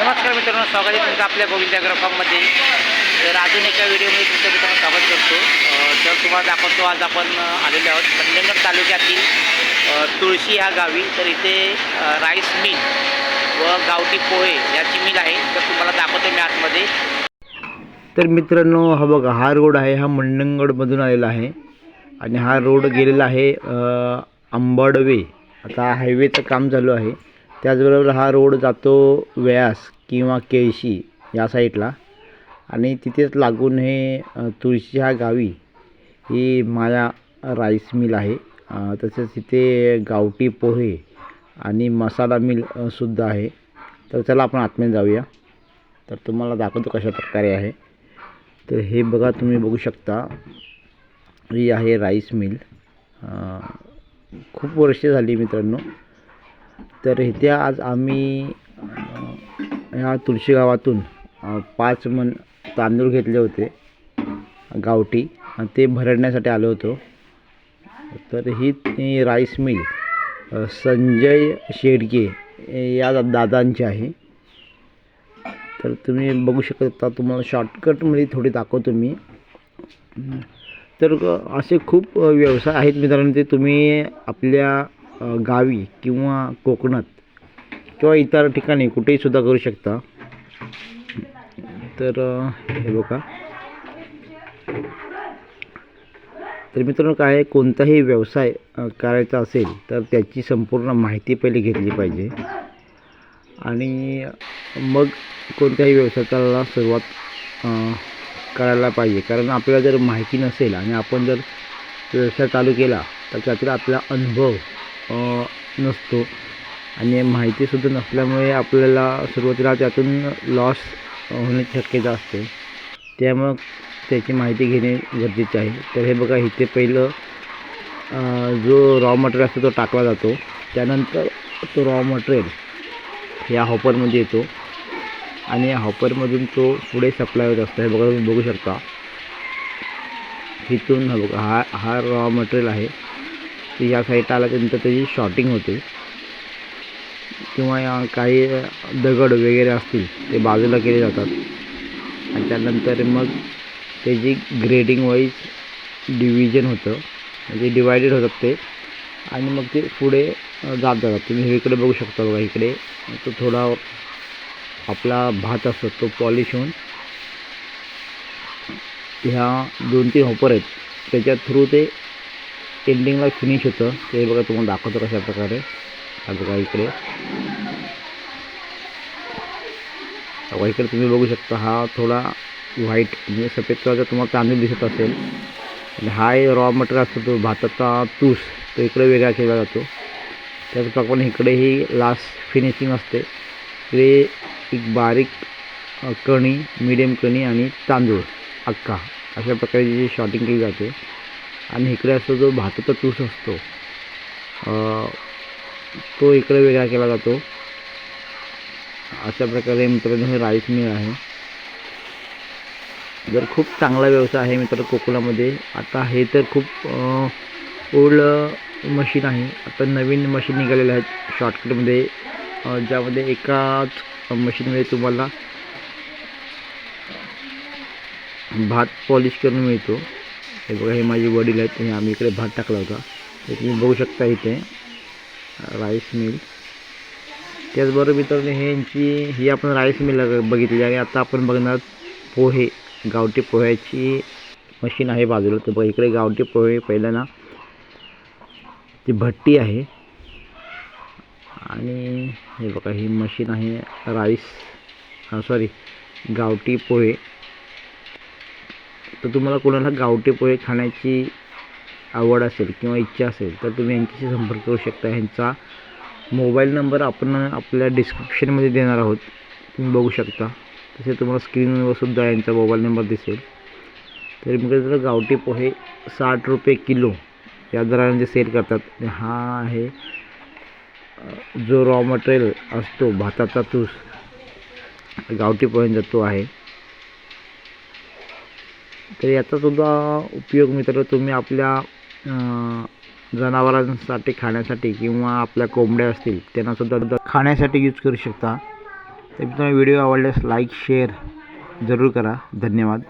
नमस्कार मित्रांनो स्वागत आहे तुमचं आपल्या गोविंदाग्र फॉर्ममध्ये. तर अजून एका व्हिडिओमध्ये तुमचं मित्रांनो स्वागत करतो. तर तुम्हाला दाखवतो आज आपण आलेले आलेलो आहोत मंडणगड तालुक्यातील तुळशी ह्या गावी. तर इथे राईस मिल व गावठी पोहे याची मिल आहे. तर तुम्हाला दाखवतो मी आतमध्ये. तर मित्रांनो हा बघा हा रोड आहे हा मंडणगडमधून आलेला आहे. आणि हा रोड गेलेला आहे अंबाडवे आंबडवे. आता हायवेचं काम चालू आहे. त्याचबरोबर हा रोड जातो व्यास किंवा केळशी या साईडला. आणि तिथेच लागून हे तुळशी ह्या गावी ही माया राईस मिल आहे. तसेच तिथे गावठी पोहे आणि मसाला मिल सुद्धा आहे. तर चला आपण आतमध्ये जाऊया. तर तुम्हाला दाखवतो कशा प्रकारे आहे. तर हे बघा तुम्ही बघू शकता. ही आहे राईस मिल. खूप वर्षे झाली मित्रांनो. तर इथे आज आम्ही ह्या तुळशी गावातून पाच मन तांदूळ घेतले होते गावठी आणि ते भरडण्यासाठी आलो होतो. तर ही राईस मिल संजय शेडके या दादांची आहे. तर तुम्ही बघू शकता तुम्हाला शॉर्टकटमध्ये थोडी दाखवतो मी. तर असे खूप व्यवसाय आहेत मित्रांनो ते तुम्ही आपल्या गावी किंवा कोकणात किंवा इतर ठिकाणी कुठेही सुद्धा करू शकता. तर हे बघा. तर मित्रांनो काय आहे, कोणताही व्यवसाय करायचा असेल तर त्याची संपूर्ण माहिती पहिले घेतली पाहिजे. आणि मग कोणत्याही व्यवसायाला सुरुवात करायला पाहिजे. कारण आपल्याला जर माहिती नसेल आणि आपण जर व्यवसाय चालू केला तर त्यातील आपला अनुभव नसतो. आणि माहितीसुद्धा नसल्यामुळे आपल्याला सुरुवातीला त्यातून लॉस होण्याची शक्यता असते. त्यामुळं त्याची माहिती घेणे गरजेचे आहे. तर हे बघा इथे पहिलं जो रॉ मटेरियल असतो तो टाकला जातो. त्यानंतर तो रॉ मटेरियल या हॉपरमध्ये येतो. आणि या हॉपरमधून तो पुढे सप्लाय होत असतो. हे बघा तुम्ही बघू शकता. इथून हा बघा हा हा रॉ मटेरियल आहे. तर या साईडला आल्यानंतर त्याची शॉर्टिंग होते. किंवा या काही दगड वगैरे असतील ते बाजूला केले जातात. आणि त्यानंतर मग त्याची ग्रेडिंग वाईज डिव्हिजन होतं. म्हणजे डिवायडेड होतात ते. आणि मग ते पुढे जात जातात. तुम्ही हे इकडे बघू शकता बघा इकडे तो थोडा आपला भात असतो तो पॉलिश होऊन ह्या दोन तीन हॉपर आहेत. त्याच्या थ्रू ते एंडिंगला फिनिश होतं. ते बघा तुम्हाला दाखवतो कशा प्रकारे. हा बघा इकडे. बघा इकडे तुम्ही बघू शकता हा थोडा व्हाईट म्हणजे सफेद कलरचा तुम्हाला तांदूळ दिसत असेल आणि हा रॉ मटेरियल असतो तो भाताचा तूस. तो इकडे वेगळा केला जातो. त्याचप्रमाणे इकडेही लास्ट फिनिशिंग असते. इकडे एक बारीक कणी मिडियम कणी आणि तांदूळ अक्का. अशा प्रकारे शॉटिंग केली जाते. आणि इकडे असतो जो भाताचा तूस असतो तो इकडे वेगळा केला जातो. अशा प्रकारे मित्रांनो हे राईस मिल आहे. जर खूप चांगला व्यवसाय आहे मित्र कोकणामध्ये आता हे तर खूप ओल्ड मशीन आहे. आता नवीन मशीन निघालेले आहेत शॉर्टकटमध्ये ज्यामध्ये एकाच मशीनमध्ये तुम्हाला भात पॉलिश करून मिळतो. हे बघा हे माझे वडील आहेत हे आम्ही इकडे भात टाकला होता. हे तुम्ही बघू शकता इथे राईस मिल. त्याचबरोबर मित्रांनो हे यांची ही आपण राईस मिल बघितली आणि आता आपण बघणार पोहे गावठी पोह्याची मशीन आहे बाजूला. तर बघा इकडे गावठी पोहे पहिल्या ना ती भट्टी आहे. आणि हे बघा ही मशीन आहे राईस सॉरी गावठी पोहे. तर तुम्हाला कोणाला गावठी पोहे खाण्याची आवड असेल किंवा इच्छा असेल तर तुम्ही यांच्याशी संपर्क करू शकता. ह्यांचा मोबाईल नंबर आपण आपल्या डिस्क्रिप्शनमध्ये देणार आहोत. तुम्ही बघू शकता. तसे तुम्हाला स्क्रीनवर सुद्धा यांचा मोबाईल नंबर दिसेल. तर मग जर गावठी पोहे साठ रुपये किलो या दराने जे सेल करतात हा आहे जो रॉ मटेरियल असतो भाताचा तूस गावठी पोह्यांचा तो आहे. तर याचासुद्धा उपयोग मित्र तुम्ही आपल्या जनावरांसाठी खाण्यासाठी किंवा आपल्या कोंबड्या असतील त्यांनासुद्धा खाण्यासाठी यूज करू शकता. तर तुम्हाला व्हिडिओ आवडल्यास लाईक शेअर जरूर करा. धन्यवाद.